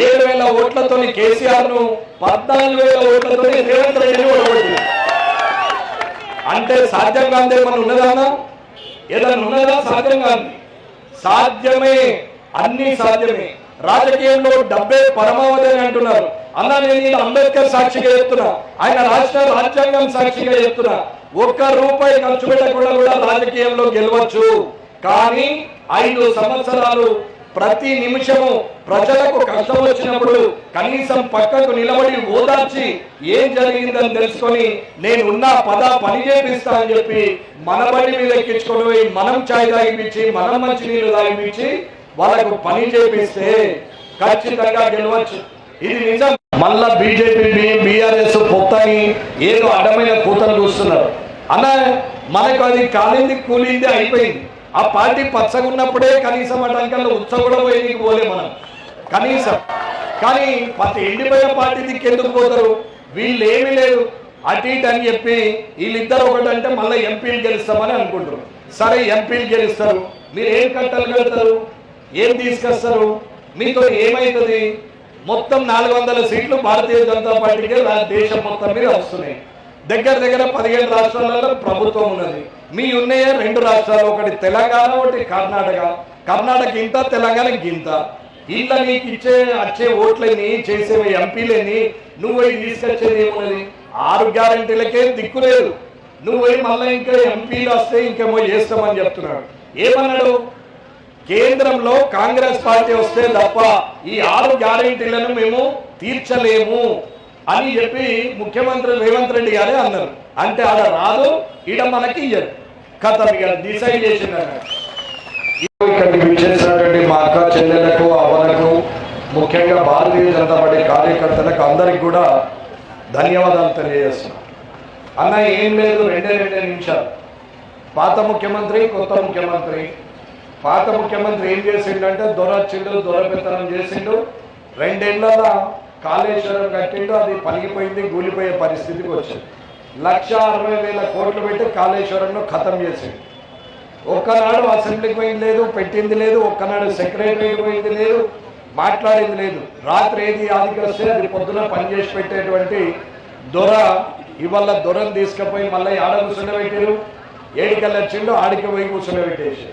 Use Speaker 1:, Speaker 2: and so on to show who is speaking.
Speaker 1: ఏడు వేల ఓట్లతో కేసీఆర్ను పద్నాలుగు వేల ఓట్లతో రేవంత్ రెడ్డిని ఓడగొట్టింది. అంటే సాధ్యం కాందే మన ఉన్నదానా ఏదన్నా ఉన్నదా? సాధ్యం కాదు సాధ్యమే అన్ని సాధ్యమే. రాజకీయంలో డబ్బే పరమావధి అని అంటున్నారు. అన్న నేను అంబేద్కర్ సాక్షిగా చెప్తున్నా. ఆయన రాష్ట్ర రాజ్యాంగం సాక్షిగా చెప్తున్నా. ఒక్క రూపాయి ఖర్చు పెట్టకుండా కూడా రాజకీయంలో గెలవచ్చు. కానీ ఐదు సంవత్సరాలు ప్రతి నిమిషము ప్రజలకు కష్టం వచ్చినప్పుడు కనీసం పక్కకు నిలబడి ఓదార్చి ఏం జరిగిందని తెలుసుకొని నేను ఉన్న పద పని చేపిస్తా అని చెప్పి మన బండి మీద ఎక్కించుకొని పోయి మనం ఛాయ్ తాగిపించి మనం మంచి నీళ్ళు తాగిపించి వాళ్ళకు పని చేపిస్తే ఖచ్చితంగా గెలవచ్చు. ఇది నిజం. మళ్ళా బీజేపీ బీఆర్ఎస్ పొత్తని ఏదో అడ్డమైన కూతలు చూస్తున్నారు. అన్న మనకు అది కాలింది కూలింది అయిపోయింది. ఆ పార్టీ పచ్చగా ఉన్నప్పుడే కనీసం అటంకల్లో ఉత్సవ కూడా పోయి పోలే మనం. కనీసం. కానీ పత్తి ఎండిపోయిన పార్టీ దిక్కు ఎందుకు పోతారు? వీళ్ళు ఏమీ లేదు అటు ఇటు అని చెప్పి వీళ్ళిద్దరు ఒకటంటే మళ్ళీ ఎంపీలు గెలుస్తామని అనుకుంటారు. సరే ఎంపీలు గెలుస్తారు. మీరు ఏం కట్టలు కడతారు? ఏం తీసుకొస్తారు? మీతో ఏమవుతుంది మొత్తం నాలుగు వందల సీట్లు భారతీయ జనతా పార్టీకి దేశం మొత్తం మీద వస్తున్నాయి. దగ్గర దగ్గర పదిహేడు రాష్ట్రాలలో ప్రభుత్వం ఉన్నది. మీ ఉన్నాయే రెండు రాష్ట్రాలు ఒకటి తెలంగాణ ఒకటి కర్ణాటక. కర్ణాటక ఇంత తెలంగాణ ఇంత. ఇళ్ళ నీకు ఇచ్చే వచ్చే ఓట్లని చేసేవి ఎంపీలని నువ్వు పోయి తీసుకొచ్చేది ఏమున్నది? ఆరు గ్యారంటీలకే దిక్కు లేదు. నువ్వు పోయి మళ్ళీ ఇంకా ఎంపీలు వస్తే ఇంకేమో చేస్తామని చెప్తున్నాడు. ఏమన్నాడు? కేంద్రంలో కాంగ్రెస్ పార్టీ వస్తే తప్ప ఈ ఆరు గ్యారెంటీలను మేము తీర్చలేము. అని చెప్పి ముఖ్యమంత్రి రేవంత్ రెడ్డి గారే అన్నారు. అంటే అలా రాదు ఈడ మనకి ఇయ్యరు. కథ ఇక డిసైడ్ చేసింది ఇక్కడికి విచ్చేసినటువంటి మా అక్క చెల్లెలకు అవ్వలకు ముఖ్యంగా భారతీయ జనతా పార్టీ కార్యకర్తలకు అందరికి కూడా ధన్యవాదాలు తెలియజేస్తున్నాం. అన్న ఏం లేదు రెండే రెండే నిమిషాలు. పాత ముఖ్యమంత్రి కొత్త ముఖ్యమంత్రి. పాత ముఖ్యమంత్రి ఏం చేసిండంటే దొర పెత్తనం చేసిండు. రెండేళ్ళ కాళేశ్వరం కట్టిండు అది పలిగిపోయింది కూలిపోయే పరిస్థితికి వచ్చింది. లక్ష అరవై వేల కోట్లు పెట్టి కాళేశ్వరంలో ఖతం చేసింది ఒక్కనాడు అసెంబ్లీకి పోయింది లేదు పెట్టింది లేదు ఒక్కనాడు సెక్రటరీ పోయింది లేదు మాట్లాడింది లేదు. రాత్రి ఏది ఆదికి వస్తే అది పొద్దున పనిచేసి పెట్టేటువంటి దొర ఇవాళ దొరను తీసుకుపోయి మళ్ళీ ఆడ కూర్చుండబెట్టారు ఏడికల్లా వచ్చిండు ఆడికి పోయి కూర్చుండబెట్టేసి